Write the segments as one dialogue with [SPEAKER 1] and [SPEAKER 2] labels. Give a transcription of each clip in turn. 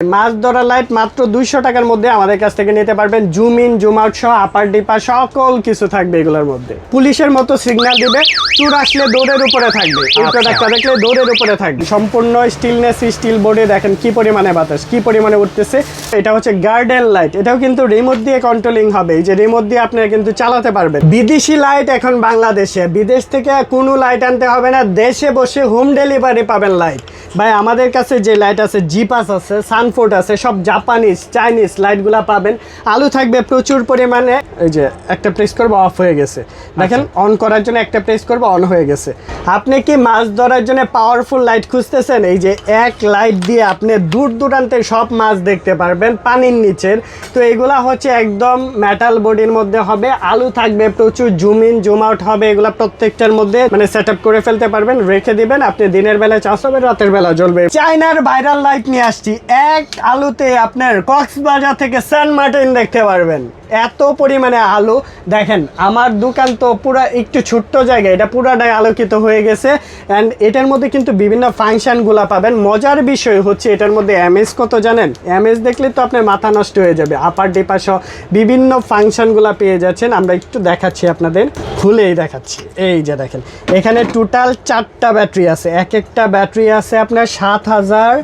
[SPEAKER 1] মাছ ধরা লাইট মাত্র দুইশো টাকার মধ্যে আমাদের কাছ থেকে নিতে পারবেন জুম ইন জুম আউট সহ আপার ডিপা সকল কিছু থাকবে এগুলোর মধ্যে। পুলিশের মতো সিগন্যাল দিবে চুর আসলে দৌড়ের উপরে থাকবে। এই
[SPEAKER 2] আচ্ছা।
[SPEAKER 1] প্রোডাক্টটা দেখলে দৌড়ের উপরে থাকবে। সম্পূর্ণ স্টিলনেস স্টিল বোর্ডে দেখেন কি পরিমাণে বাতাস কি পরিমাণে উঠতেছে। এটা হচ্ছে গার্ডেন লাইট এটাও কিন্তু রিমোট দিয়ে কন্ট্রোলিং হবে। এই যে রিমোট দিয়ে আপনারা কিন্তু চালাতে পারবেন। বিদেশি লাইট এখন বাংলাদেশে। বিদেশ থেকে কোনো লাইট আনতে হবে না। দেশে বসে হোম ডেলিভারি পাবেন লাইট ভাই আমাদের কাছে যে লাইট আছে জিপাস আছে সানফোর্ড আছে সব জাপানিজ চাইনিজ লাইটগুলা পাবেন। আলু থাকবে প্রচুর পরিমাণে। এই যে একটা প্রেস করব অফ হয়ে গেছে। দেখেন অন করার জন্য একটা প্রেস করব অন হয়ে গেছে। আপনি কি মাছ ধরার জন্য পাওয়ারফুল লাইট খুঁজতেছেন? এই যে এক লাইট দিয়ে আপনি দূর দূরান্তে সব মাছ দেখতে পারবেন পানির নিচের। তো এগুলা হচ্ছে একদম মেটাল বডির মধ্যে হবে। আলু থাকবে প্রচুর জুম ইন জুম আউট হবে। এগুলা প্রত্যেকটার মধ্যে মানে সেট করে ফেলতে পারবেন রেখে দিবেন। আপনি দিনের বেলা চাষ হবে রাতের বেলা জ্বলবে। চাইনার ভাইরাল লাইট নিয়ে আসছি। এক আলুতে আপনার কক্সবাজার থেকে সেন্ট মার্টিন দেখতে পারবেন। এত পরিমাণে আলু। দেখেন, আমার দোকান তো পুরো একটু ছোট্ট জায়গা, এটা পুরাটাই আলোকিত হয়ে গেছে। অ্যান্ড এটার মধ্যে কিন্তু বিভিন্ন ফাংশনগুলো পাবেন। মজার বিষয় হচ্ছে এটার মধ্যে এমএস কত জানেন? এমএস দেখলে তো আপনার মাথা নষ্ট হয়ে যাবে। আপার ডিপা সহ বিভিন্ন ফাংশনগুলো পেয়ে যাচ্ছেন। আমরা একটু দেখাচ্ছি আপনাদের। খুলেই দেখাচ্ছি। এই যে দেখেন, এখানে টোটাল চারটা ব্যাটারি আছে। এক একটা ব্যাটারি আছে আপনার সাত হাজার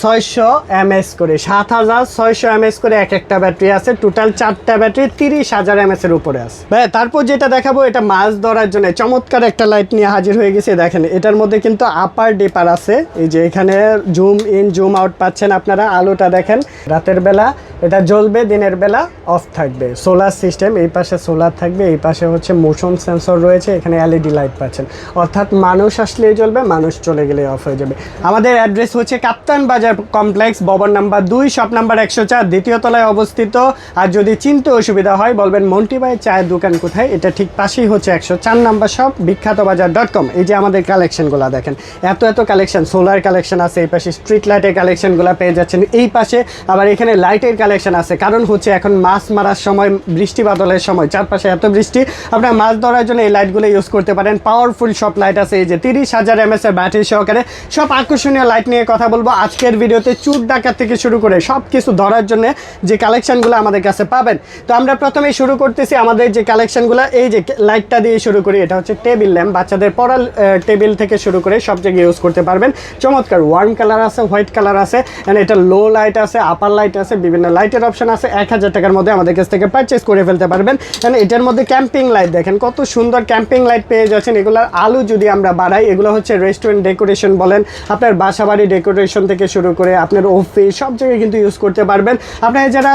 [SPEAKER 1] ছয়শো এমএস করে, সাত হাজার ছয়শো এমএস করে এক একটা ব্যাটারি আছে। টোটাল চারটা ব্যাটারি তিরিশ হাজার এমএস এর উপরে আছে। ভাই তারপর যেটা দেখাবো, এটা মাছ ধরার জন্য। চমৎকার একটা লাইট নিয়ে হাজির হয়ে গেছে, দেখেন। এটার মধ্যে কিন্তু আপার ডিপার আছে। এই যে এখানে জুম ইন জুম আউট পাচ্ছেন আপনারা, আলোটা দেখেন। রাতের বেলা এটা জ্বলবে, দিনের বেলা অফ থাকবে। সোলার সিস্টেম এই পাশে সোলার থাকবে, এই পাশে হচ্ছে মোশন সেন্সর রয়েছে, এখানে এলইডি লাইট পাচ্ছেন। অর্থাৎ মানুষ আসলেই জ্বলবে, মানুষ চলে গেলে অফ হয়ে যাবে। আমাদের অ্যাড্রেস হচ্ছে কাপ্তান বাজার কমপ্লেক্স ভবন নাম্বার দুই শপ নাম্বার একশো চার, দ্বিতীয় তলায় অবস্থিত। আর যদি চিনতে অসুবিধা হয়, বলবেন মন্টি ভাই চায়ের দোকান কোথায়? এটা ঠিক পাশেই হচ্ছে একশো চার নাম্বার শপ বিখ্যাত বাজার ডট কম এই যে আমাদের কালেকশনগুলো দেখেন, এত এত কালেকশন সোলার কালেকশন আছে, এই পাশে স্ট্রিট লাইটের কালেকশনগুলো পেয়ে যাচ্ছেন। এই পাশে আবার এখানে লাইটের কালেকশন আছে। কারণ হচ্ছে এখন মাছ মারার সময়, বৃষ্টি বাদলের সময়, চারপাশে এত বৃষ্টি, আপনার মাছ ধরার জন্য এই লাইটগুলো ইউজ করতে পারেন। পাওয়ারফুল সব লাইট আছে এই যে, তিরিশ হাজার এমএস এর ব্যাটারি সহকারে। সব আকর্ষণীয় লাইট নিয়ে কথা বলব আজকের ভিডিওতে চুর ডাকাত থেকে শুরু করে সব কিছু ধরার জন্য যে কালেকশনগুলো আমাদের কাছে পাবেন। তো আমরা প্রথমে শুরু করতেছি আমাদের যে কালেকশনগুলো এই যে লাইটটা দিয়ে শুরু করি, এটা হচ্ছে টেবিল ল্যাম্প বাচ্চাদের পড়ার টেবিল থেকে শুরু করে সব জায়গায় ইউজ করতে পারবেন। চমৎকার ওয়ার্ম কালার আছে হোয়াইট কালার আছে এটা লো লাইট আছে আপার লাইট আছে, বিভিন্ন লাইটের অপশন আছে, এক হাজার টাকার মধ্যে আমাদের কাছ থেকে পারচেস করে ফেলতে পারবেন। অ্যান্ড এটার মধ্যে ক্যাম্পিং লাইট দেখেন, কত সুন্দর ক্যাম্পিং লাইট পেয়ে যাচ্ছেন। এগুলোর আলু যদি আমরা বাড়াই, এগুলো হচ্ছে রেস্টুরেন্ট ডেকোরেশন বলেন, আপনার বাসাবাড়ি ডেকোরেশন থেকে শুরু করে আপনার অফিস সব জায়গায় কিন্তু ইউজ করতে পারবেন। আপনারা যারা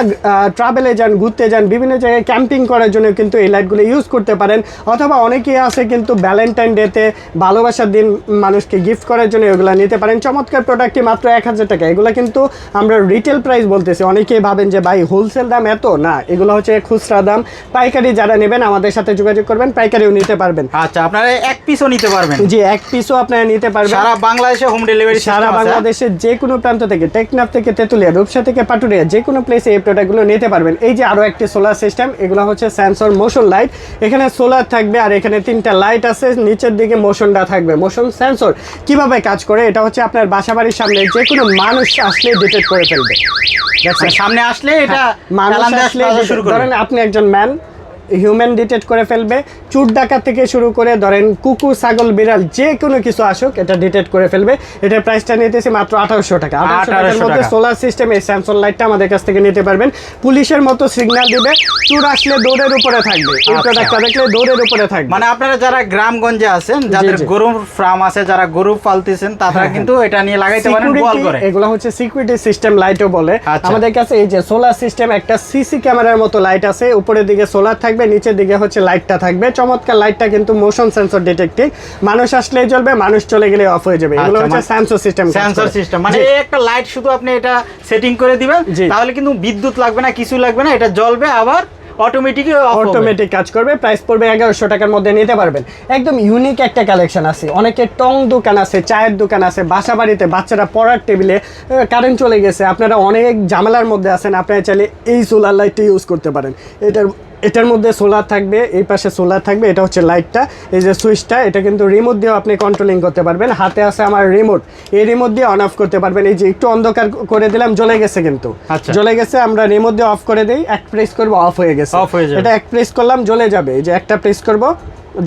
[SPEAKER 1] ট্রাভেলে যান, ঘুরতে যান, বিভিন্ন জায়গায় ক্যাম্পিং করার জন্য কিন্তু এই লাইটগুলো ইউজ করতে পারেন। অথবা অনেকেই আছে কিন্তু ভ্যালেন্টাইন ডেতে ভালোবাসার দিন মানুষকে গিফট করার জন্য এগুলো নিতে পারেন। চমৎকার প্রোডাক্টটি মাত্র এক হাজার টাকা। এগুলো কিন্তু আমরা রিটেল প্রাইস বলতেছি। অনেকেই ভাবেন যে ভাই হোলসেল দাম এত? না এগুলো হচ্ছে খুচরা দাম। পাইকারি যারা নেবেন আমাদের সাথে যোগাযোগ করবেন পাইকারিও নিতে পারবেন।
[SPEAKER 2] আচ্ছা আপনারা এক পিসও নিতে পারবেন?
[SPEAKER 1] জি এক পিসও আপনারা নিতে পারবেন।
[SPEAKER 2] সারা বাংলাদেশে হোম ডেলিভারি
[SPEAKER 1] সারা বাংলাদেশের যে কোনো প্রান্ত থেকে টেকনাফ থেকে তেঁতুলিয়া রূপসা থেকে পাটুরিয়া যে কোনো প্লেসে এই প্রোডাক্টগুলো নিতে পারবেন। এই যে আরও একটি সোলার সিস্টেম এগুলো হচ্ছে স্যামসং মোশন লাইট এখানে সোলার থাকবে আর এখানে তিনটা লাইট আছে নিচের দিকে মোশনটা থাকবে মোশন সেন্সর কীভাবে কাজ করে? এটা হচ্ছে আপনার বাসাবাড়ির সামনে যে কোনো মানুষ আসলে ডিটেক্ট করে ফেলবে। দেখছেন?
[SPEAKER 2] সামনে আসলে এটা
[SPEAKER 1] হ্যাঁ, মানুষ আসলে
[SPEAKER 2] শুরু
[SPEAKER 1] করেন আপনি একজন ম্যান হিউম্যান ডিটেক্ট করে ফেলবে। চুর ডাকাত থেকে শুরু করে ধরেন কুকুর ছাগল বিড়াল যে কোনো কিছু আসুক এটা ডিটেক্ট করে ফেলবে। এটার প্রাইসটা নিতেছি মাত্র আঠারোশো টাকা। আঠারোশো টাকার মধ্যে সোলার সিস্টেম এই স্যামসং লাইটটা আমাদের কাছ থেকে নিতে পারবেন। পুলিশের মতো সিগন্যাল দিবে। চুর আসলে দৌড়ের উপরে থাকবে। এই
[SPEAKER 2] আচ্ছা।
[SPEAKER 1] প্রোডাক্টটা দেখলে দৌড়ের উপরে থাকবে।
[SPEAKER 2] মানে আপনারা যারা গ্রামগঞ্জে আছেন যাদের। গরুর ফার্ম আছে যারা গরু পালতেছেন তারা
[SPEAKER 1] হ্যাঁ,
[SPEAKER 2] কিন্তু এটা নিয়ে লাগাইতে পারেন
[SPEAKER 1] Security,
[SPEAKER 2] করে।
[SPEAKER 1] এগুলো হচ্ছে সিকিউরিটি সিস্টেম লাইটও বলে।
[SPEAKER 2] আচ্ছা।
[SPEAKER 1] আমাদের কাছে এই যে সোলার সিস্টেম একটা সিসি ক্যামেরার মতো লাইট আছে। উপরের দিকে সোলার থাকবে। নিচের দিকে হচ্ছে লাইটটা থাকবে। চমৎকার লাইটটা কিন্তু মোশন সেন্সর ডিটেক্টিং মানুষ আসলেই জ্বলবে মানুষ চলে গেলে অফ হয়ে যাবে। এগুলো
[SPEAKER 2] আচ্ছা,
[SPEAKER 1] হচ্ছে
[SPEAKER 2] মানে-
[SPEAKER 1] সেন্সর সিস্টেম
[SPEAKER 2] সেন্সর সিস্টেম মানে এই একটা লাইট শুধু আপনি এটা সেটিং করে দিবেন তাহলে কিন্তু বিদ্যুৎ লাগবে না কিছু লাগবে না এটা জ্বলবে আবার অটোমেটিক
[SPEAKER 1] অটোমেটিক কাজ করবে প্রাইস পড়বে এগারোশো টাকার মধ্যে নিতে পারবেন। একদম ইউনিক একটা কালেকশন আছে। অনেকের টং দোকান আছে চায়ের দোকান আছে বাসা বাড়িতে বাচ্চারা পড়ার টেবিলে কারেন্ট চলে গেছে। আপনারা অনেক ঝামেলার মধ্যে আছেন আপনারা চাইলে এই সোলার লাইটটি ইউজ করতে পারেন। এটার এটার মধ্যে সোলার থাকবে এই পাশে সোলার থাকবে এটা হচ্ছে লাইটটা এই যে সুইচটা এটা কিন্তু রিমোট দিয়েও আপনি কন্ট্রোলিং করতে পারবেন। হাতে আছে আমার রিমোট এই রিমোট দিয়ে অন অফ করতে পারবেন। এই যে একটু অন্ধকার করে দিলাম জ্বলে গেছে কিন্তু।
[SPEAKER 2] আচ্ছা।
[SPEAKER 1] জ্বলে গেছে আমরা রিমোট দিয়ে অফ করে দিই এক প্রেস করব অফ হয়ে গেছে।
[SPEAKER 2] অফ হয়ে যাবে।
[SPEAKER 1] এটা এক প্রেস করলাম জ্বলে যাবে। এই যে একটা প্রেস করব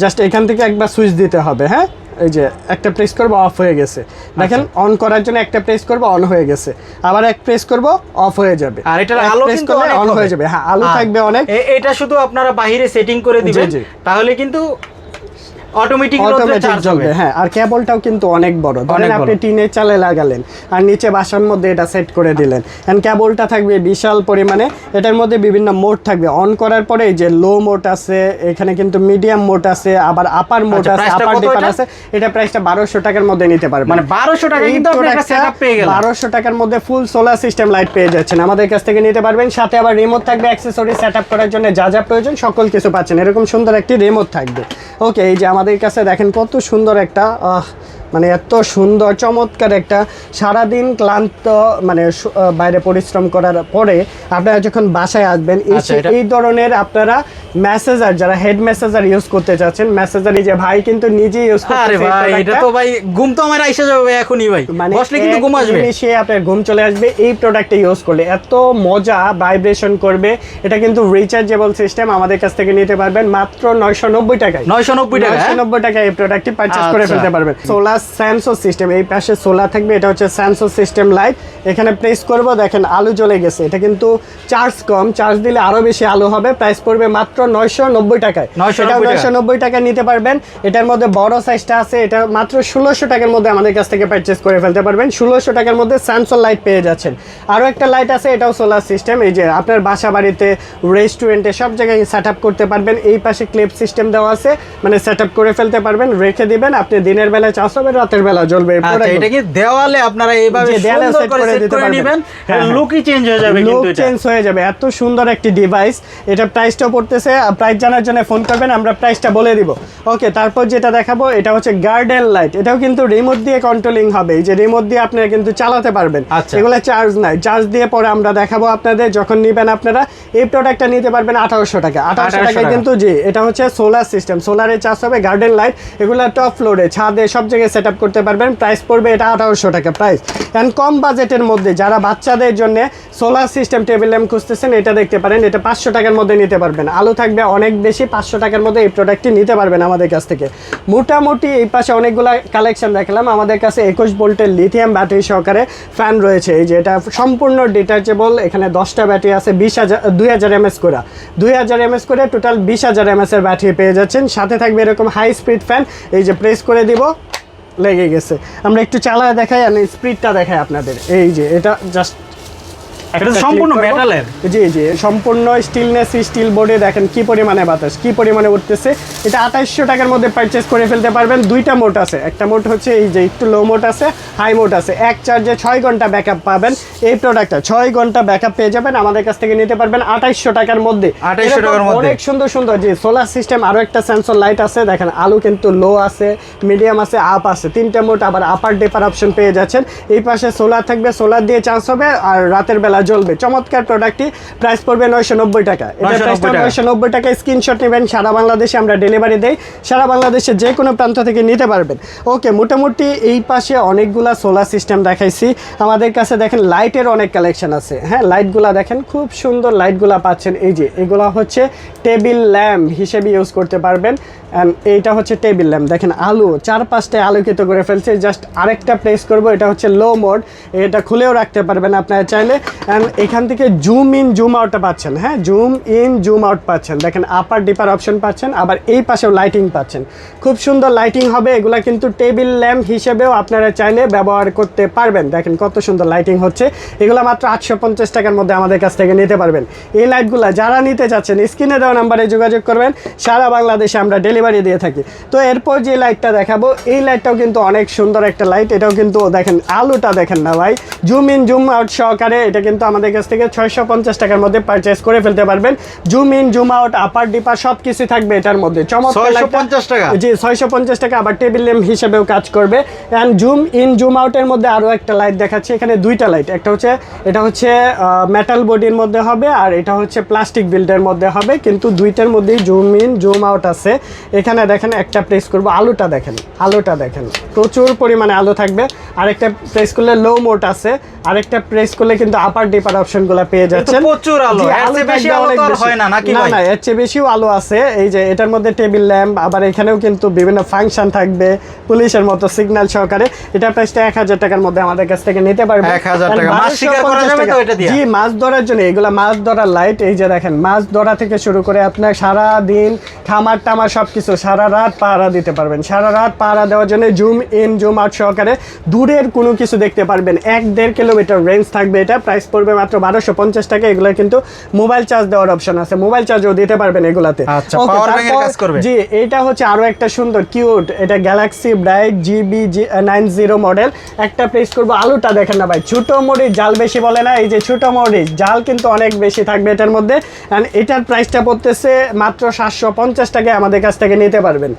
[SPEAKER 1] জাস্ট এখান থেকে একবার সুইচ দিতে হবে হ্যাঁ? এই যে একটা প্রেস করব অফ হয়ে গেছে। দেখেন
[SPEAKER 2] আচ্ছা।
[SPEAKER 1] অন করার জন্য একটা প্রেস করব অন হয়ে গেছে। আবার এক প্রেস করব অফ হয়ে যাবে।
[SPEAKER 2] আর এটার আলো কিন্তু
[SPEAKER 1] অন হয়ে যাবে। হ্যাঁ আলো থাকবে অনেক।
[SPEAKER 2] এটা শুধু আপনারা বাইরে সেটিং করে দিবেন তাহলে কিন্তু অটোমেটিক
[SPEAKER 1] অটোমেটিক জ্বলবে হ্যাঁ আর কেবলটাও কিন্তু অনেক বড়। ধরেন আপনি টিনের চালে লাগালেন আর নিচে বাসার মধ্যে এটা সেট করে দিলেন। এন্ড কেবলটা থাকবে বিশাল পরিমাণে এটার মধ্যে বিভিন্ন মোড থাকবে। অন করার পরে যে লো মোড আছে এখানে কিন্তু মিডিয়াম মোড আছে আবার আপার মোড
[SPEAKER 2] আচ্ছা,
[SPEAKER 1] আছে আপার ডিপার আছে এটা প্রাইসটা বারোশো টাকার মধ্যে নিতে পারবেন।
[SPEAKER 2] মানে বারোশো টাকা কিন্তু
[SPEAKER 1] বারোশো টাকার মধ্যে ফুল সোলার সিস্টেম লাইট পেয়ে যাচ্ছেন। আমাদের কাছ থেকে নিতে পারবেন সাথে আবার রিমোট থাকবে অ্যাক্সেসরি সেট করার জন্য যা যা প্রয়োজন সকল কিছু পাচ্ছেন। এরকম সুন্দর একটি রিমোট থাকবে। ওকে এই যে আমাদের কাছে দেখেন কত সুন্দর একটা মানে এত সুন্দর চমৎকার একটা সারাদিন ক্লান্ত মানে বাইরে পরিশ্রম করার পরে আপনারা যখন বাসায় আসবেন এই
[SPEAKER 2] আচ্ছা,
[SPEAKER 1] ধরনের আপনারা মেসেজার যারা হেড মেসেজার ইউজ করতে চাচ্ছেন মেসেজার যে ভাই কিন্তু নিজে ইউজ
[SPEAKER 2] আরে
[SPEAKER 1] করতে
[SPEAKER 2] ভাই এটা তো ভাই ঘুম তো আমার আইসা যাবে এখনই ভাই।
[SPEAKER 1] মানে
[SPEAKER 2] বসলে কিন্তু ঘুম আসবে।
[SPEAKER 1] নিমিষে আপনার ঘুম চলে আসবে এই প্রোডাক্টটা ইউজ করলে। এত মজা ভাইব্রেশন করবে এটা কিন্তু রিচার্জেবল সিস্টেম আমাদের কাছ থেকে নিতে পারবেন মাত্র নয়শো নব্বই টাকায়।
[SPEAKER 2] নয়শো নব্বই টাকা
[SPEAKER 1] নয়শো
[SPEAKER 2] হ্যাঁ?
[SPEAKER 1] নব্বই টাকায় এই প্রোডাক্টটি পারচেস করে
[SPEAKER 2] আচ্ছা।
[SPEAKER 1] ফেলতে পারবেন। সোলার স্যামসো সিস্টেম এই পাশে সোলার থাকবে এটা হচ্ছে স্যামসো সিস্টেম লাইট এখানে প্রেস করব দেখেন আলু জ্বলে গেছে। এটা কিন্তু চার্জ কম চার্জ দিলে আরও বেশি আলো হবে। প্রাইস পড়বে মাত্র নয়শো নব্বই টাকায়।
[SPEAKER 2] 990
[SPEAKER 1] নয়শো নব্বই টাকা নিতে পারবেন। এটার মধ্যে বড় সাইজটা আছে। এটা মাত্র ষোলোশো টাকার মধ্যে আমাদের কাছ থেকে পারচেস করে ফেলতে পারবেন। ষোলোশো টাকার মধ্যে স্যামসং লাইট পেয়ে যাচ্ছেন। আরও একটা লাইট আছে এটাও সোলার সিস্টেম এই যে আপনার বাসা বাড়িতে রেস্টুরেন্টে সব জায়গায় সেট আপ করতে পারবেন। এই পাশে ক্লিপ সিস্টেম দেওয়া আছে। মানে সেট আপ করে ফেলতে পারবেন রেখে দিবেন। আপনি দিনের বেলা চাষ হবে রাতের বেলা জ্বলবে
[SPEAKER 2] আচ্ছা এটা কি দেওয়ালে আপনারা এইভাবে সুন্দর করে সেট করে। নেবেন
[SPEAKER 1] হ্যাঁ, হ্যাঁ।
[SPEAKER 2] লুকই চেঞ্জ হয়ে যাবে
[SPEAKER 1] লুক
[SPEAKER 2] কিন্তু এটা।
[SPEAKER 1] চেঞ্জ হয়ে যাবে। এত সুন্দর একটি ডিভাইস এটা প্রাইসটাও পড়তেছে প্রাইস জানার জন্য ফোন করবেন আমরা প্রাইসটা বলে দিব। ওকে তারপর যেটা দেখাবো এটা হচ্ছে গার্ডেন লাইট এটাও কিন্তু রিমোট দিয়ে কন্ট্রোলিং হবে এই যে রিমোট দিয়ে আপনারা কিন্তু চালাতে পারবেন।
[SPEAKER 2] আচ্ছা।
[SPEAKER 1] এগুলো চার্জ নাই। চার্জ দিয়ে পরে আমরা দেখাবো আপনাদের যখন নেবেন আপনারা এই প্রোডাক্টটা নিতে পারবেন আঠারোশো টাকা। আঠারোশো টাকায়
[SPEAKER 2] টাকা।
[SPEAKER 1] কিন্তু জি এটা হচ্ছে সোলার সিস্টেম সোলারে চার্জ হবে গার্ডেন লাইট এগুলো টপ ফ্লোরে ছাদে সব জায়গায় সেট আপ করতে পারবেন। প্রাইস পড়বে এটা আঠারোশো টাকা প্রাইস অ্যান্ড কম বাজেটের মধ্যে যারা বাচ্চাদের জন্য সোলার সিস্টেম টেবিল ল্যাম্প খুঁজতেছেন, এটা দেখতে পারেন, এটা পাঁচশো টাকার মধ্যে নিতে পারবেন। আলো থাকবে অনেক বেশি, পাঁচশো টাকার মধ্যে এই প্রোডাক্টটি নিতে পারবেন আমাদের কাছ থেকে। মোটামুটি এই পাশে অনেকগুলো কালেকশন দেখালাম। আমাদের কাছে একুশ ভোল্টের লিথিয়াম ব্যাটারি সহকারে ফ্যান রয়েছে। এই যে এটা সম্পূর্ণ ডিটাচেবল এখানে দশটা ব্যাটারি আছে, বিশ হাজার, দুই হাজার এমএস করে। দুই হাজার এমএস করে টোটাল বিশ হাজার এমএস এর ব্যাটারি পেয়ে যাচ্ছেন। সাথে থাকবে এরকম হাই স্পিড ফ্যান এই যে প্রেস করে দিব। লেগে গেছে। আমরা একটু চালায় দেখাই আর স্পিডটা দেখাই আপনাদের। এই যে এটা জাস্ট
[SPEAKER 2] এটা সম্পূর্ণ মেটালের
[SPEAKER 1] জি জি সম্পূর্ণ স্টিলনেস স্টিল বোর্ডে দেখেন কি পরিমাণে বাতাস কি পরিমাণে উঠতেছে। এটা আঠাইশশো টাকার মধ্যে পারচেস করে ফেলতে পারবেন। দুইটা মোড আছে। একটা মোড হচ্ছে এই যে একটু লো মোড আছে হাই মোড আছে। এক চার্জে ছয় ঘণ্টা ব্যাকআপ পাবেন। এই প্রোডাক্টটা ছয় ঘণ্টা ব্যাকআপ পেয়ে যাবেন। আমাদের কাছ থেকে নিতে পারবেন আঠাইশশো টাকার মধ্যে।
[SPEAKER 2] 2800 টাকার মধ্যে।
[SPEAKER 1] অনেক সুন্দর সুন্দর জি সোলার সিস্টেম আরও একটা সেন্সর লাইট আছে। দেখেন আলু কিন্তু লো আছে মিডিয়াম আছে আপ আছে। তিনটা মোট আবার আপার ডেপার অপশন পেয়ে যাচ্ছেন। এই পাশে সোলার থাকবে। সোলার দিয়ে চার্জ হবে। আর রাতের বেলা জ্বলবে। চমৎকার প্রোডাক্টটি প্রাইস পড়বে নয়শো নব্বই টাকা। এটা প্রাইসটা নয়শো নব্বই টাকায় স্ক্রিনশট নেবেন সারা বাংলাদেশে আমরা ডেলিভারি দেই। সারা বাংলাদেশে যে কোনো প্রান্ত থেকে নিতে পারবেন। ওকে মোটামুটি এই পাশে অনেকগুলা সোলার সিস্টেম দেখাইছি। আমাদের কাছে দেখেন লাইটের অনেক কালেকশন আছে। হ্যাঁ লাইটগুলা দেখেন খুব সুন্দর লাইটগুলা পাচ্ছেন। এই যে এগুলা হচ্ছে টেবিল ল্যাম্প হিসেবে ইউজ করতে পারবেন। অ্যান্ড এইটা হচ্ছে টেবিল ল্যাম্প দেখেন আলো চার পাঁচটায় আলোকিত করে ফেলছে। জাস্ট আরেকটা প্লেস করব এটা হচ্ছে লো মোড এটা খুলেও রাখতে পারবেন আপনারা চাইলে। অ্যান্ড এখান থেকে জুম ইন জুম আউটটা পাচ্ছেন হ্যাঁ? জুম ইন জুম আউট পাচ্ছেন। দেখেন আপার ডিপার অপশন পাচ্ছেন, আবার এই পাশেও লাইটিং পাচ্ছেন। খুব সুন্দর লাইটিং হবে, এগুলা কিন্তু টেবিল ল্যাম্প হিসেবেও আপনারা চাইলে ব্যবহার করতে পারবেন। দেখেন, কত সুন্দর লাইটিং হচ্ছে। এগুলো মাত্র আটশো পঞ্চাশ টাকার মধ্যে আমাদের কাছ থেকে নিতে পারবেন। এই লাইটগুলো যারা নিতে চাচ্ছেন, স্ক্রিনে দেওয়া নাম্বারে যোগাযোগ করবেন। সারা বাংলাদেশে আমরা ডেলিভারি দিয়ে থাকি। তো এরপর যে লাইটটা দেখাবো, এই লাইটটাও কিন্তু অনেক সুন্দর একটা লাইট এটাও কিন্তু দেখেন, আলোটা দেখেন না ভাই। জুম ইন জুম আউট সহকারে এটা কিন্তু কিন্তু আমাদের কাছ থেকে ছয়শো পঞ্চাশ টাকার মধ্যে পারচেস করে ফেলতে পারবেন। Zoom in zoom out upper dipper সব কিছু থাকবে এটার মধ্যে। চমৎকার
[SPEAKER 2] 650 টাকা?
[SPEAKER 1] জি ছয়শো পঞ্চাশ টাকা আবার টেবিল ল্যাম্প হিসেবেও কাজ করবে। অ্যান্ড জুম ইন জুম আউটের মধ্যে আরও একটা লাইট দেখাচ্ছি। এখানে দুইটা লাইট একটা হচ্ছে এটা হচ্ছে মেটাল বডির মধ্যে হবে আর এটা হচ্ছে প্লাস্টিক বিল্ডের মধ্যে হবে। কিন্তু দুইটার মধ্যেই জুম ইন জুম আউট আছে। এখানে দেখেন একটা প্রেস করব। আলুটা দেখেন আলুটা দেখেন। প্রচুর পরিমাণে আলো থাকবে। আরেকটা প্রেস করলে লো মোট আছে। আরেকটা প্রেস করলে কিন্তু আপার ডিপার অপশনগুলো পেয়ে যাচ্ছেন।
[SPEAKER 2] প্রচুর আলো। বেশি আলো তো হয় না, নাকি
[SPEAKER 1] না না এর চেয়ে বেশিও আলো আছে। এই যে এটার মধ্যে টেবিল ল্যাম্প আবার এখানেও কিন্তু বিভিন্ন ফাংশন থাকবে পুলিশের মতো সিগন্যাল সহকারে। এটা প্রাইসটা এক হাজার টাকার মধ্যে আমাদের কাছ থেকে নিতে পারবে
[SPEAKER 2] 1000 টাকা। মাছ শিকার করা যাবে তো এটা দিয়ে?
[SPEAKER 1] জি মাছ ধরার জন্য। এগুলা মাছ ধরার লাইট এই যে দেখেন মাছ ধরা থেকে শুরু করে আপনার সারা দিন খামার টামার সব কিছু সারা রাত পাহারা দিতে পারবেন। সারা রাত পাহারা দেওয়ার জন্য জুম ইন জুম আউট সহকারে দূরের কোনো কিছু দেখতে পারবেন। এক দেড় কিলোমিটার রেঞ্জ থাকবে এটা। প্রাইস পড়বে মাত্র বারোশো পঞ্চাশ টাকা। এগুলো কিন্তু মোবাইল চার্জ দেওয়ার অপশন আছে। মোবাইল চার্জও দিতে পারবেন এগুলাতে।
[SPEAKER 2] আচ্ছা।
[SPEAKER 1] জি এটা হচ্ছে আরও একটা সুন্দর কিউট এটা galaxy bright GB G nine zero model একটা প্রেস করব আলুটা দেখেন না ভাই ছোট মরিচ জাল বেশি বলে না এই যে ছোট মরিচ জাল কিন্তু অনেক বেশি থাকবে এটার মধ্যে। অ্যান্ড এটার প্রাইসটা পড়তেছে মাত্র সাতশো পঞ্চাশ টাকায় আমাদের কাছ থেকে নিতে পারবেন।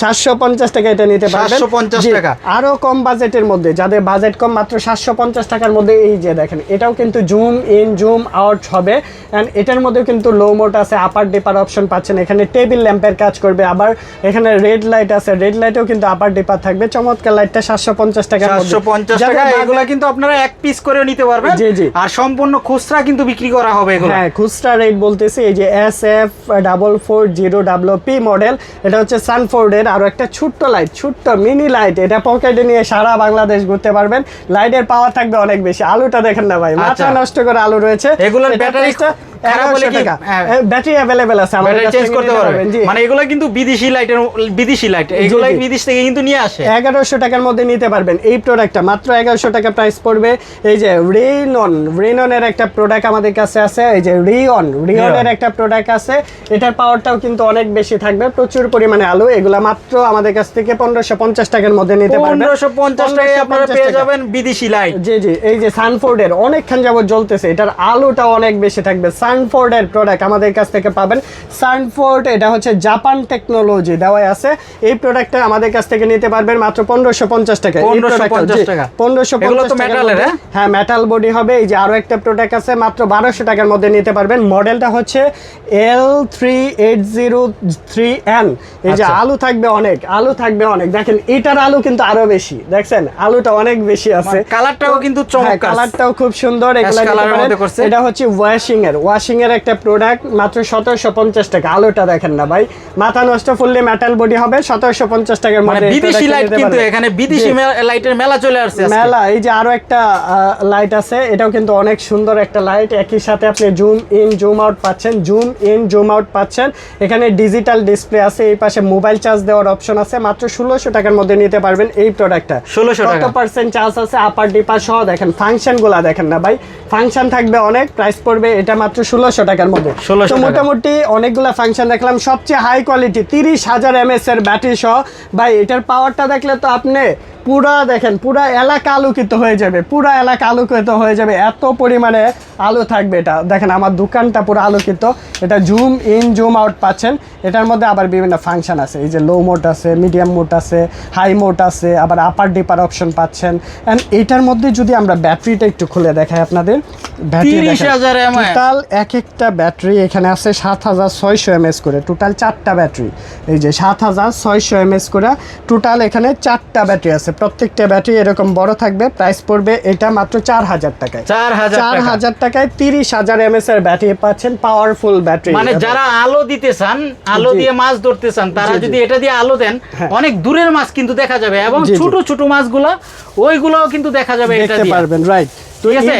[SPEAKER 1] সাতশো পঞ্চাশ টাকা এটা নিতে পারবেন।
[SPEAKER 2] 750 টাকা।
[SPEAKER 1] আরও কম বাজেটের মধ্যে যাদের বাজেট কম মাত্র সাতশো পঞ্চাশ টাকার মধ্যে এই যে দেখেন এটাও কিন্তু জুম ইন জুম আউট হবে। অ্যান্ড এটার মধ্যে কিন্তু লো মোট আছে আপার ডিপার অপশন পাচ্ছেন। এখানে টেবিল ল্যাম্পের কাজ করবে। আবার এখানে রেড লাইট আছে রেড লাইটেও কিন্তু আপার ডিপার থাকবে। চমৎকার লাইটটা সাতশো পঞ্চাশ টাকার মধ্যে।
[SPEAKER 2] সাতশো পঞ্চাশ টাকা এগুলা কিন্তু আপনারা এক পিস করেও নিতে পারবেন।
[SPEAKER 1] জি, জি।
[SPEAKER 2] আর সম্পূর্ণ খুচরা কিন্তু বিক্রি করা হবে এগুলো।
[SPEAKER 1] হ্যাঁ খুচরা রেট বলতেছি এই যে S F double four zero double O P model এটা হচ্ছে সানফোর্ডের আরও একটা ছোট্ট লাইট ছোট্ট মিনি লাইট এটা পকেটে নিয়ে সারা বাংলাদেশ ঘুরতে পারবেন। লাইটের পাওয়ার থাকবে অনেক বেশি। আলুটা দেখেন না ভাই মাথা
[SPEAKER 2] আচ্ছা।
[SPEAKER 1] নষ্ট করে আলু রয়েছে।
[SPEAKER 2] এগুলোর
[SPEAKER 1] এটার
[SPEAKER 2] ব্যাটারি
[SPEAKER 1] price টা
[SPEAKER 2] খারাপ হলে
[SPEAKER 1] 1100
[SPEAKER 2] কি-
[SPEAKER 1] টাকা।
[SPEAKER 2] হ্যাঁ।
[SPEAKER 1] ব্যাটারি অ্যাভেলেবেল আছে আমাদের
[SPEAKER 2] ব্যাটারি
[SPEAKER 1] কাছ
[SPEAKER 2] চেঞ্জ করতে পারবেন
[SPEAKER 1] পারবেন,
[SPEAKER 2] মানে এগুলো কিন্তু বিদেশি লাইটের বিদেশি লাইট এগুলো বিদেশ থেকে কিন্তু নিয়ে আসে।
[SPEAKER 1] এগারোশো টাকার মধ্যে নিতে পারবেন এই প্রোডাক্টটা মাত্র এগারোশো টাকা প্রাইস পড়বে। এই যে রেনন রেননের একটা প্রোডাক্ট আমাদের কাছে আছে। এই যে রিয়ন রিয়নের একটা প্রোডাক্ট আছে। এটার পাওয়ারটাও কিন্তু অনেক বেশি থাকবে। প্রচুর পরিমাণে আলো এগুলা মাত্র আমাদের কাছ থেকে পনেরোশো পঞ্চাশ টাকার মধ্যে নিতে পারবেন।
[SPEAKER 2] পনেরোশো পঞ্চাশ টাকায় আপনারা পেয়ে যাবেন বিদেশি লাইট
[SPEAKER 1] জি জি এই যে সানফোর্ডের অনেকক্ষণ যাবত জ্বলতেছে এটার আলোটা অনেক বেশি থাকবে। সানফোর্ডের প্রোডাক্ট আমাদের কাছ থেকে পাবেন। সানফোর্ড এটা হচ্ছে জাপান টেকনোলজি দেওয়া আছে। এই প্রোডাক্টটা আমাদের কাছ থেকে নিতে পারবেন মাত্র পনেরোশো পঞ্চাশ টাকা। পনেরোশো পঞ্চাশ
[SPEAKER 2] এর, হ্যাঁ?
[SPEAKER 1] হ্যাঁ মেটাল বডি হবে। এই যে আরও একটা প্রোডাক্ট আছে মাত্র বারোশো টাকার মধ্যে নিতে পারবেন। মডেলটা হচ্ছে L three eight zero three N এই যে
[SPEAKER 2] আচ্ছা।
[SPEAKER 1] আলু থাকবে অনেক আলু থাকবে অনেক। দেখেন এটার আলু কিন্তু আরও বেশি দেখছেন? আলুটা অনেক বেশি আছে।
[SPEAKER 2] মানে কালারটাও কিন্তু চমৎকার।
[SPEAKER 1] হ্যাঁ, কালারটাও খুব সুন্দর। এটা হচ্ছে ওয়াশিং এর ওয়াশিং এর একটা প্রোডাক্ট মাত্র সতেরোশো পঞ্চাশ টাকা। আলুটা দেখেন না ভাই মাথা নষ্ট ফুললে মেটাল বডি হবে সতেরোশো পঞ্চাশ টাকার
[SPEAKER 2] মানে
[SPEAKER 1] মধ্যে
[SPEAKER 2] বিদেশি লাইট কিন্তু এখানে বিদেশি লাইটের মেলা চলে আসছে
[SPEAKER 1] মেলা এই যে আরও একটা লাইট আছে এটাও কিন্তু অনেক সুন্দর একটা লাইট একই সাথে আপনি জুম ইন জুম আউট পাচ্ছেন জুম ইন জুম আউট পাচ্ছেন। এখানে ডিজিটাল ডিসপ্লে আছে এই পাশে মোবাইল চার্জ দেওয়ার অপশন আছে। মাত্র ষোলোশো টাকার মধ্যে নিতে পারবেন এই প্রোডাক্টটা
[SPEAKER 2] ষোলোশো
[SPEAKER 1] কত
[SPEAKER 2] টাকা।
[SPEAKER 1] পার্সেন্ট চার্জ আছে? আপার ডিপার সহ দেখেন। ফাংশনগুলা দেখেন না ভাই। ফাংশন থাকবে অনেক প্রাইস পড়বে এটা মাত্র ষোলোশো টাকার মধ্যে।
[SPEAKER 2] 1600
[SPEAKER 1] তো মোটামুটি অনেকগুলো ফাংশন দেখলাম। সবচেয়ে হাই কোয়ালিটি তিরিশ হাজার এমএস এর ব্যাটারি সহ। ভাই এটার পাওয়ারটা দেখলে তো আপনি পুরা দেখেন পুরা এলাকা আলোকিত হয়ে যাবে পুরা এলাকা আলোকিত হয়ে যাবে এত পরিমাণে আলো থাকবে এটা। দেখেন আমার দোকানটা পুরো আলোকিত এটা জুম ইন জুম আউট পাচ্ছেন। এটার মধ্যে আবার বিভিন্ন ফাংশন আছে এই যে লো মোড আছে মিডিয়াম মোড আছে হাই মোড আছে আবার আপার ডিপার অপশন পাচ্ছেন। অ্যান্ড এটার মধ্যে যদি আমরা ব্যাটারিটা একটু খুলে দেখাই আপনাদের ব্যাটারি
[SPEAKER 2] 30,000
[SPEAKER 1] টোটাল এক একটা ব্যাটারি এখানে আছে সাত হাজার ছয়শো এমএস করে টোটাল চারটা ব্যাটারি। এই যে সাত হাজার ছয়শো এমএস করে টোটাল এখানে চারটা ব্যাটারি আছে প্রত্যেকটা ব্যাটারি এরকম বড় থাকবে প্রাইস পড়বে এটা মাত্র চার হাজার টাকায়
[SPEAKER 2] চার হাজার
[SPEAKER 1] চার হাজার টাকায় তিরিশ হাজার এমএস এর ব্যাটারি পাচ্ছেন পাওয়ারফুল ব্যাটারি
[SPEAKER 2] মানে যারা আলো দিতে চান আলো দিয়ে মাছ ধরতে চান তারা। যদি এটা দিয়ে আলো দেন
[SPEAKER 1] হ্যাঁ।
[SPEAKER 2] অনেক দূরের মাছ কিন্তু দেখা যাবে এবং। ছোট ছোট মাছগুলা ওইগুলোও কিন্তু দেখা যাবে এটা দিয়ে
[SPEAKER 1] পারবেন রাইট
[SPEAKER 2] ঠিক আছে?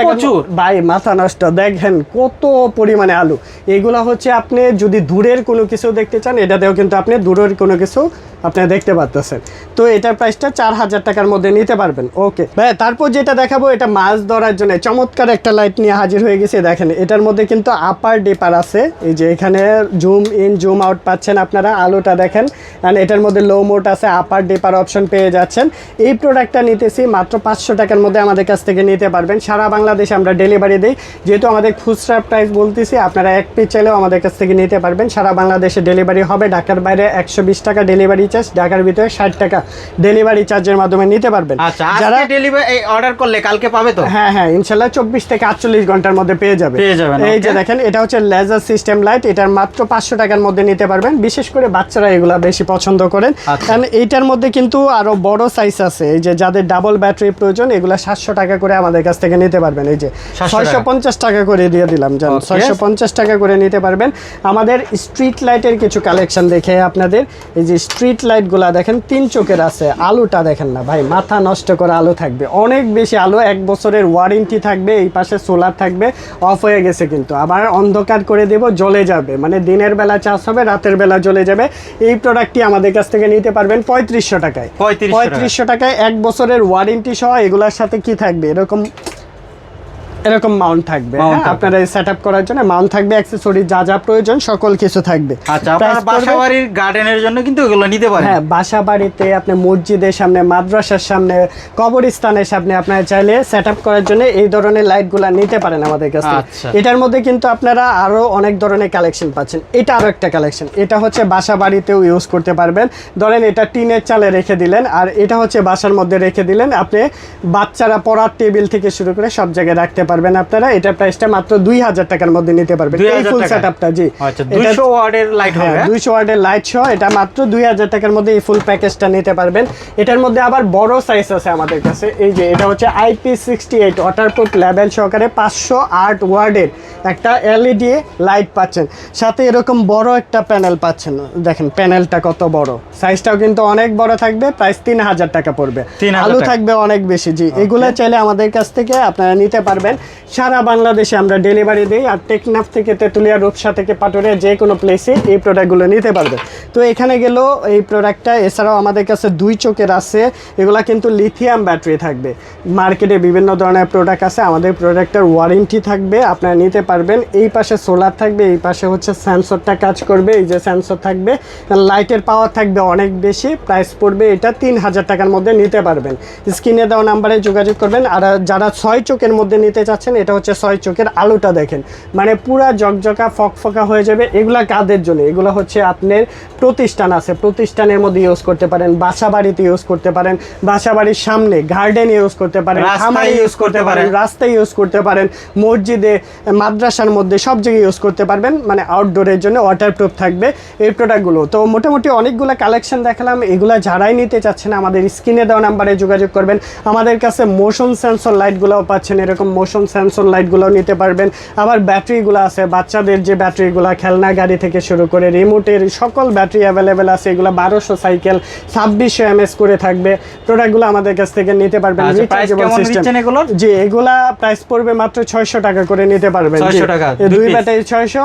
[SPEAKER 2] প্রচুর।
[SPEAKER 1] ভাই মাথা নষ্ট দেখেন কত পরিমাণে আলু এগুলা হচ্ছে আপনি যদি দূরের কোনো কিছু দেখতে চান এটাতেও কিন্তু আপনি দূরের কোনো কিছু আপনারা দেখতে পাচ্ছেন তো এটার প্রাইসটা চার হাজার টাকার মধ্যে নিতে পারবেন। ওকে ভাই তারপর যেটা দেখাবো, এটা মাছ ধরার জন্য চমৎকার একটা লাইট নিয়ে হাজির হয়ে গেছে, দেখেন। এটার মধ্যে কিন্তু আপার ডিপার আছে। এই যে এখানে জুম ইন জুম আউট পাচ্ছেন আপনারা, আলোটা দেখেন। অ্যান্ড এটার মধ্যে লো মোট আছে আপার ডিপার অপশন পেয়ে যাচ্ছেন। এই প্রোডাক্টটা নিতেছি মাত্র পাঁচশো টাকার মধ্যে আমাদের কাছ থেকে নিতে পারবেন। সারা বাংলাদেশে আমরা ডেলিভারি দিই। যেহেতু আমাদের খুচরা প্রাইস বলতেছি, আপনারা এক পিস চাইলেও আমাদের কাছ থেকে নিতে পারবেন। সারা বাংলাদেশে ডেলিভারি হবে, ঢাকার বাইরে একশো বিশ টাকা ডেলিভারি চার্জ ঢাকার ভিতরে ষাট টাকা ডেলিভারি চার্জের মাধ্যমে নিতে পারবেন।
[SPEAKER 2] আচ্ছা
[SPEAKER 1] যারা
[SPEAKER 2] ডেলিভারি অর্ডার করলে কালকে পাবে তো?
[SPEAKER 1] হ্যাঁ হ্যাঁ ইনশাল্লাহ চব্বিশ থেকে আটচল্লিশ ঘণ্টার মধ্যে পেয়ে যাবে।
[SPEAKER 2] পেয়ে যাবেন,
[SPEAKER 1] এই যে দেখেন এটা হচ্ছে লেজার সিস্টেম লাইট এটার মাত্র পাঁচশো টাকার মধ্যে নিতে পারবেন। বিশেষ করে বাচ্চারা এগুলা বেশি পছন্দ করেন।
[SPEAKER 2] আচ্ছা।
[SPEAKER 1] কারণ এইটার মধ্যে কিন্তু আরও বড় সাইজ আছে। এই যে যাদের ডাবল ব্যাটারি প্রয়োজন এগুলা সাতশো টাকা করে আমাদের কাছ থেকে নিতে পারবেন। এই যে
[SPEAKER 2] 700
[SPEAKER 1] ছয়শো পঞ্চাশ টাকা করে দিয়ে দিলাম জান। ছয়শো পঞ্চাশ টাকা করে নিতে পারবেন। আমাদের স্ট্রিট লাইটের কিছু কালেকশন দেখে আপনাদের। এই যে স্ট্রিট লাইটগুলা দেখেন তিন চোখের আছে আলোটা দেখেন না ভাই মাথা নষ্ট করা আলো থাকবে। অনেক বেশি আলো এক বছরের ওয়ারেন্টি থাকবে এই পাশে সোলার থাকবে অফ হয়ে গেছে কিন্তু। আবার অন্ধকার করে দেব জ্বলে যাবে। মানে দিনের বেলা চার্জ হবে রাতের বেলা জ্বলে যাবে। এই প্রোডাক্টটি আমাদের কাছ থেকে নিতে পারবেন পঁয়ত্রিশশো টাকায়। পঁয়ত্রিশশো টাকায় এক বছরের ওয়ারেন্টি সহ এগুলোর সাথে কি থাকবে? এরকম এরকম মাউন্ট থাকবে হ্যাঁ,
[SPEAKER 2] থাকবে।
[SPEAKER 1] আপনারা সেট আপ করার জন্য মাউন্ট থাকবে অ্যাক্সেসরি যা যা প্রয়োজন সকল কিছু থাকবে।
[SPEAKER 2] আচ্ছা আপনার বাসা বাড়ির গার্ডেনের জন্য কিন্তু এগুলো নিতে পারেন।
[SPEAKER 1] হ্যাঁ বাসা বাড়িতে আপনি মসজিদের সামনে মাদ্রাসার সামনে কবরস্থানের সামনে আপনারা চাইলে সেট আপ করার জন্য এই ধরনের লাইটগুলো নিতে পারেন আমাদের কাছ
[SPEAKER 2] আচ্ছা।
[SPEAKER 1] এটার মধ্যে কিন্তু আপনারা আরও অনেক ধরনের কালেকশন পাচ্ছেন। এটা আরও একটা কালেকশন এটা হচ্ছে বাসা বাড়িতেও ইউজ করতে পারবেন। ধরেন এটা টিনের চালে রেখে দিলেন আর এটা হচ্ছে বাসার মধ্যে রেখে দিলেন। আপনি বাচ্চারা পড়ার টেবিল থেকে শুরু করে সব জায়গায় রাখতে পারবেন আপনারা। এটার প্রাইসটা মাত্র দুই হাজার টাকার মধ্যে নিতে পারবেন। এই ফুল সেট আপটা জি।
[SPEAKER 2] আচ্ছা দুইশো ওয়ার্ডের লাইট হ্যাঁ?
[SPEAKER 1] দুইশো ওয়ার্ডের লাইট সহ এটা মাত্র দুই হাজার টাকার মধ্যে এই ফুল প্যাকেজটা নিতে পারবেন। এটার মধ্যে আবার বড় সাইজ আছে আমাদের কাছে। এই যে এটা হচ্ছে IP sixty eight waterproof level সহকারে পাঁচশো আট ওয়ার্ডের একটা এলইডি লাইট পাচ্ছেন। সাথে এরকম বড় একটা প্যানেল পাচ্ছেন। দেখেন প্যানেলটা কত বড়। সাইজটাও কিন্তু অনেক বড় থাকবে প্রাইস তিন হাজার টাকা পড়বে। আলু থাকবে অনেক বেশি জি। এগুলো চাইলে আমাদের কাছ থেকে আপনারা নিতে পারবেন। সারা বাংলাদেশে আমরা ডেলিভারি দিই আর টেকনাফ থেকে তেঁতুলিয়া রূপসা থেকে পাটুরিয়া যে কোনো প্লেসে এই প্রোডাক্টগুলো নিতে পারবে। তো এখানে গেল এই প্রোডাক্টটা এছাড়াও আমাদের কাছে দুই চোখের আছে, এগুলা কিন্তু লিথিয়াম ব্যাটারি থাকবে। মার্কেটে বিভিন্ন ধরনের প্রোডাক্ট আছে, আমাদের প্রোডাক্টের ওয়ারেন্টি থাকবে, আপনারা নিতে পারবেন। এই পাশে সোলার থাকবে, এই পাশে হচ্ছে সেন্সরটা কাজ করবে, এই যে সেন্সর থাকবে। লাইটের পাওয়ার থাকবে অনেক বেশি প্রাইস পড়বে এটা তিন হাজার টাকার মধ্যে নিতে পারবেন। স্ক্রিনে দেওয়া নাম্বারে যোগাযোগ করবেন, আর যারা ছয় চোখের মধ্যে নিতে চাচ্ছেন এটা হচ্ছে ছয় চোখের আলোটা দেখেন। মানে পুরা জকজকা ফকফকা হয়ে যাবে এগুলা কাদের জন্য? এগুলো হচ্ছে আপনার প্রতিষ্ঠান আছে প্রতিষ্ঠানের মধ্যে ইউজ করতে পারেন বাসা বাড়িতে ইউজ করতে পারেন বাসা বাড়ির সামনে গার্ডেন ইউজ করতে পারেন খামারে ইউজ করতে পারেন। রাস্তায় ইউজ করতে পারেন মসজিদে মাদ্রাসার মধ্যে সব জায়গায় ইউজ করতে পারবেন। মানে আউটডোরের জন্য ওয়াটারপ্রুফ থাকবে এই প্রোডাক্টগুলো তো মোটামুটি অনেকগুলো কালেকশন দেখালাম এগুলা যারাই নিতে চাচ্ছেন আমাদের স্ক্রিনে দেওয়া নাম্বারে যোগাযোগ করবেন। আমাদের কাছে মোশন সেন্সর লাইটগুলোও পাচ্ছেন এরকম মোশন সেন্সর লাইটগুলোও নিতে পারবেন। আবার ব্যাটারিগুলো আছে বাচ্চাদের যে ব্যাটারিগুলো খেলনা গাড়ি থেকে শুরু করে রিমোটের সকল ব্যাটারি অ্যাভেলেবেল আছে। এগুলো বারোশো সাইকেল ছাব্বিশশো এমএস করে থাকবে। প্রোডাক্টগুলো আমাদের কাছ থেকে নিতে পারবেন।
[SPEAKER 2] আচ্ছা, এগুলোর?
[SPEAKER 1] জি এগুলা প্রাইস পড়বে মাত্র ছয়শো টাকা করে নিতে পারবেন।
[SPEAKER 2] 600
[SPEAKER 1] জি।
[SPEAKER 2] টাকা,
[SPEAKER 1] এ
[SPEAKER 2] দুই
[SPEAKER 1] ব্যাটারি ছয়শো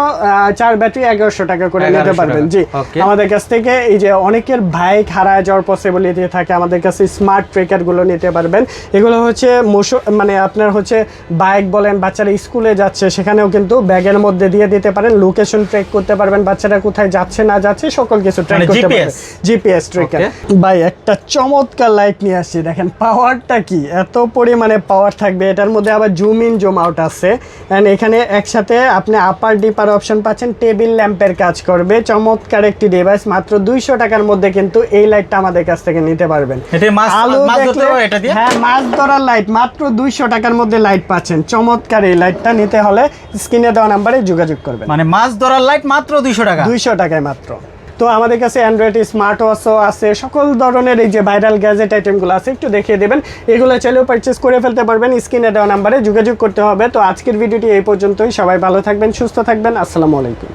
[SPEAKER 1] চার ব্যাটারি এগারোশো টাকা করে নিতে পারবেন। জি আমাদের কাছ থেকে এই যে অনেকের বাইক হারায় যাওয়ার পসিবিলিটি থাকে আমাদের কাছে স্মার্ট ট্রেকারগুলো নিতে পারবেন। এগুলো হচ্ছে মোশো মানে আপনার হচ্ছে বাইক বলেন বাচ্চারা স্কুলে যাচ্ছে সেখানেও কিন্তু ব্যাগের মধ্যে দিয়ে দিতে পারেন লোকেশন ট্রেক করতে পারবেন বাচ্চারা কোথায় যাচ্ছে না যাচ্ছে সকল কিছু ট্র্যাক
[SPEAKER 2] মানে
[SPEAKER 1] করতে পারবেন। জিপিএস ট্রেকার ভাই একটা চমৎকার লাইট নিয়ে আসছি দেখেন পাওয়ারটা কি? এত পরিমাণে পাওয়ার থাকবে এটার মধ্যে আবার জুম ইন জুম আউট আছে। অ্যান্ড এখানে একসাথে আপনি আপার ডিপার অপশন পাচ্ছেন টেবিল ল্যাম্পের কাজ করবে চমৎকার একটি ডিভাইস মাত্র দুইশো টাকার মধ্যে কিন্তু এই লাইটটা আমাদের কাছ থেকে নিতে পারবেন। আলো হ্যাঁ মাছ ধরার লাইট মাত্র দুইশো টাকার মধ্যে লাইট পাচ্ছেন। চমৎকার এই লাইটটা নিতে হলে স্ক্রিনে দেওয়া নাম্বারে যোগাযোগ করবেন।
[SPEAKER 2] মানে মাছ ধরার লাইট মাত্র দুইশো টাকা।
[SPEAKER 1] দুইশো টাকায় মাত্র। তো আমাদের কাছে অ্যান্ড্রয়েড স্মার্ট ওয়াচও আছে। সকল ধরনের এই যে ভাইরাল গ্যাজেট আইটেমগুলো আছে একটু দেখিয়ে দেবেন। এগুলো চাইলেও পারচেস করে ফেলতে পারবেন স্ক্রিনে দেওয়া নাম্বারে যোগাযোগ করতে হবে। তো আজকের ভিডিওটি এই পর্যন্তই। সবাই ভালো থাকবেন সুস্থ থাকবেন। আসসালামু আলাইকুম।